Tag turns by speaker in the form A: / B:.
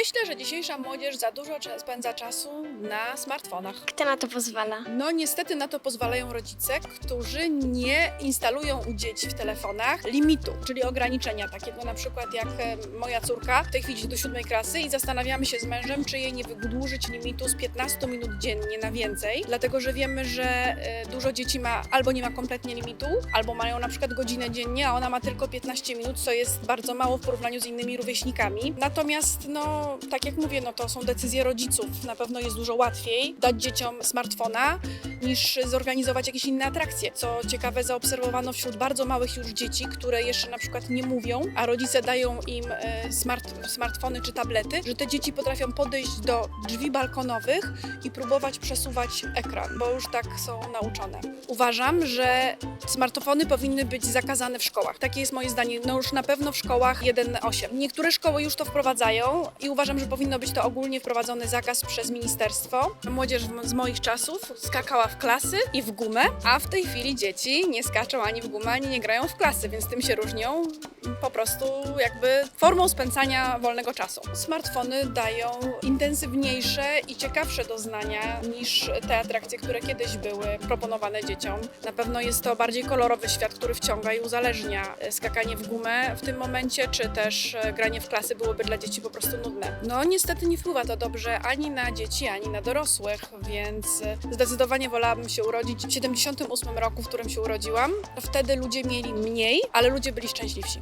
A: Myślę, że dzisiejsza młodzież za dużo spędza czasu na smartfonach.
B: Kto na to pozwala?
A: No niestety na to pozwalają rodzice, którzy nie instalują u dzieci w telefonach limitu, czyli ograniczenia takiego na przykład jak e, moja córka w tej chwili do siódmej klasy i zastanawiamy się z mężem, czy jej nie wydłużyć limitu z 15 minut dziennie na więcej, dlatego że wiemy, że e, dużo dzieci ma albo nie ma kompletnie limitu, albo mają na przykład godzinę dziennie, a ona ma tylko 15 minut, co jest bardzo mało w porównaniu z innymi rówieśnikami. Natomiast no tak jak mówię, no to są decyzje rodziców. Na pewno jest dużo łatwiej dać dzieciom smartfona niż zorganizować jakieś inne atrakcje. Co ciekawe, zaobserwowano wśród bardzo małych już dzieci, które jeszcze na przykład nie mówią, a rodzice dają im e, smart, smartfony czy tablety, że te dzieci potrafią podejść do drzwi balkonowych i próbować przesuwać ekran, bo już tak są nauczone. Uważam, że smartfony powinny być zakazane w szkołach. Takie jest moje zdanie. No już na pewno w szkołach 1.8. Niektóre szkoły już to wprowadzają i uważam, że powinno być to ogólnie wprowadzony zakaz przez ministerstwo. Młodzież z moich czasów skakała w klasy i w gumę, a w tej chwili dzieci nie skaczą ani w gumę, ani nie grają w klasy, więc tym się różnią po prostu jakby formą spędzania wolnego czasu. Smartfony dają intensywniejsze i ciekawsze doznania niż te atrakcje, które kiedyś były proponowane dzieciom. Na pewno jest to bardziej kolorowy świat, który wciąga i uzależnia. Skakanie w gumę w tym momencie, czy też e, granie w klasy byłoby dla dzieci po prostu nudne. No niestety nie wpływa to dobrze ani na dzieci, ani na dorosłych, więc e, zdecydowanie wolałabym się urodzić w 78 roku, w którym się urodziłam. Wtedy ludzie mieli mniej, ale ludzie byli szczęśliwsi.